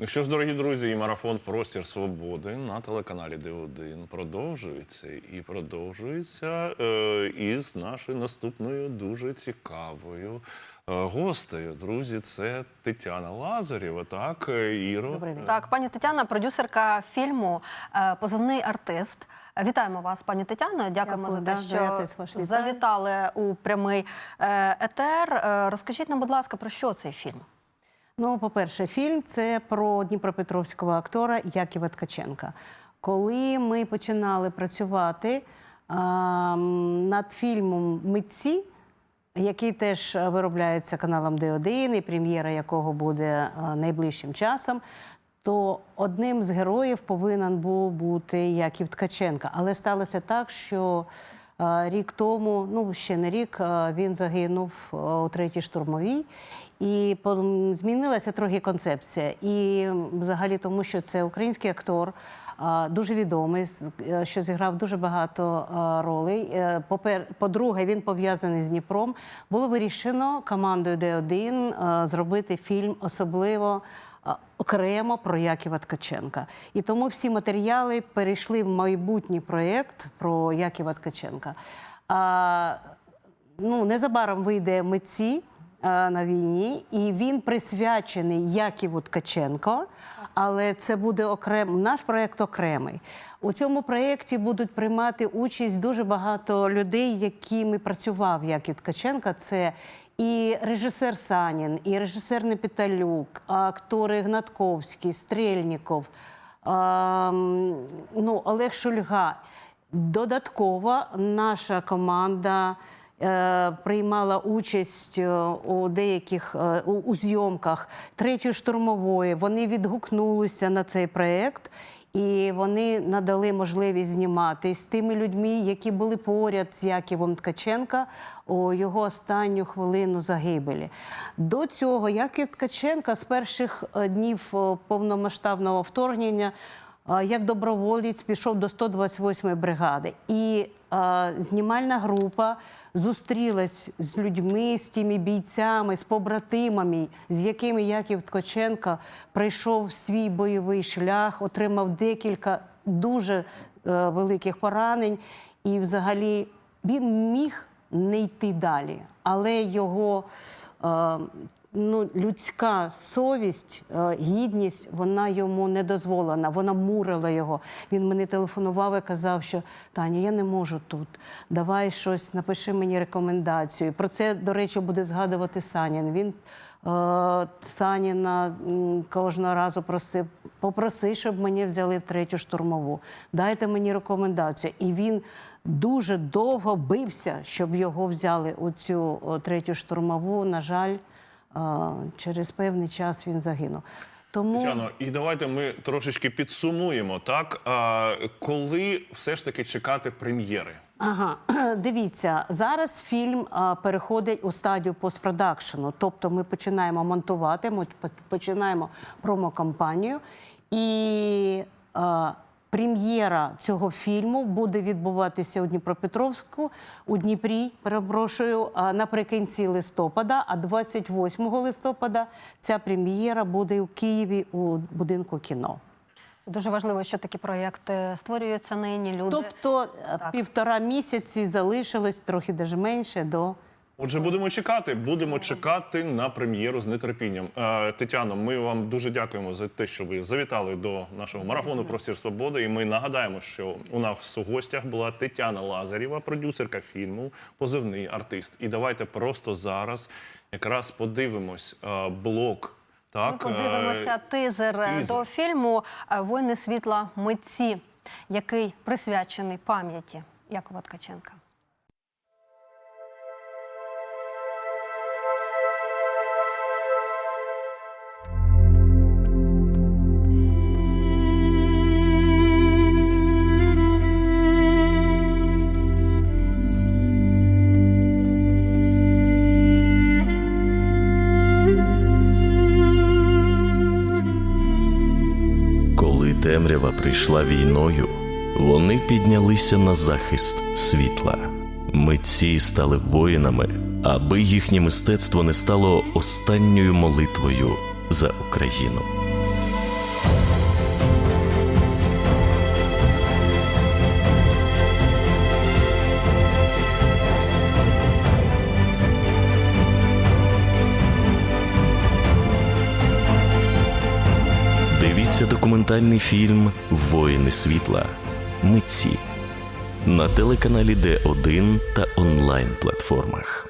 Ну що ж, дорогі друзі, і марафон Простір Свободи на телеканалі Д1 продовжується і продовжується е, із нашою наступною дуже цікавою е, гостею. Друзі, це Тетяна Лазарєва, так, е, Іро. Добрий день. Так, пані Тетяна, продюсерка фільму е, Позивний артист. Вітаємо вас, пані Тетяно. Дякуємо Дякую, за те, да, що ваш завітали у прямий е, етер. Розкажіть нам, будь ласка, про що цей фільм? Ну, по-перше, фільм це про дніпропетровського актора Яківа Ткаченка. Коли ми починали працювати а, над фільмом Митці, який теж виробляється каналом Д1, і прем'єра якого буде е, найближчим часом, то одним з героїв повинен був бути Яків Ткаченка. Але сталося так, що рік тому, ну ще не рік, е, він загинув е, у третій штурмовій. І змінилася трохи концепція. І взагалі тому, що це український актор, дуже відомий, е, що зіграв дуже багато ролей. Е, По-друге, він пов'язаний з Дніпром. Було вирішено командою Д1 зробити фільм особливо. Окремо про Яківа Ткаченка. І тому всі матеріали перейшли в майбутній проєкт про Яківа Ткаченка. А, ну, незабаром вийде митці на війні, і він присвячений Яківу Ткаченко. Але це буде окрем... наш проєкт окремий. У цьому проєкті будуть приймати участь дуже багато людей, якими працював Яків Ткаченка. Це і режисер Санін, і режисер Непіталюк, актори Гнатковський, Стрельніков, ем, ну, Олег Шульга. Додатково наша команда е, приймала участь е, у деяких е, у, зйомках третьої штурмової. Вони відгукнулися на цей проєкт. І вони надали можливість знімати з тими людьми, які були поряд з Яківом Ткаченка у його останню хвилину загибелі. До цього Яків Ткаченка з перших е, днів е, повномасштабного вторгнення як доброволець пішов до 128-ї бригади. І знімальна група зустрілась з людьми, з тими бійцями, з побратимами, з якими Яків Ткаченко пройшов свій бойовий шлях, отримав декілька дуже е, великих поранень. І взагалі він міг не йти далі, але його е, ну, людська совість, е, гідність, вона йому не дозволена, вона мурила його. Він мені телефонував і казав, що Таня, я не можу тут. Давай щось, напиши мені рекомендацію. Про це, до речі, буде згадувати Санін. Він е, Саніна кожного разу просив, попроси, щоб мені взяли в третю штурмову. Дайте мені рекомендацію. І він дуже довго бився, щоб його взяли у цю третю штурмову. На жаль, через певний час він загинув. Тому Тетяно, і давайте ми трошечки підсумуємо, так? А, коли все ж таки чекати прем'єри? Ага, дивіться, зараз фільм а, переходить у стадію постпродакшену. Тобто ми починаємо монтувати, ми по- починаємо промокампанію. І а, прем'єра цього фільму буде відбуватися у Дніпропетровську, у Дніпрі, перепрошую, наприкінці листопада, а 28 листопада ця прем'єра буде у Києві у будинку кіно. Це дуже важливо, що такі проєкти створюються нині. Люди Тобто е, Так. півтора місяці залишилось трохи даже менше до. Отже, будемо чекати. Будемо чекати на прем'єру з нетерпінням. Е, Тетяно, ми вам дуже дякуємо за те, що ви завітали до нашого марафону Простір Свободи. І ми нагадаємо, що у нас у гостях була Тетяна Лазарєва, продюсерка фільму, позивний артист. І давайте просто зараз якраз подивимось е, блок. Так, Ми подивимося е, тизер, тизер. до фільму Воїни світла митці, який присвячений пам'яті Якова Ткаченка. Темрява прийшла війною, вони піднялися на захист світла. Митці стали воїнами, аби їхнє мистецтво не стало останньою молитвою за Україну. Дивіться документальний фільм Воїни світла. Митці на телеканалі Д1 та онлайн платформах.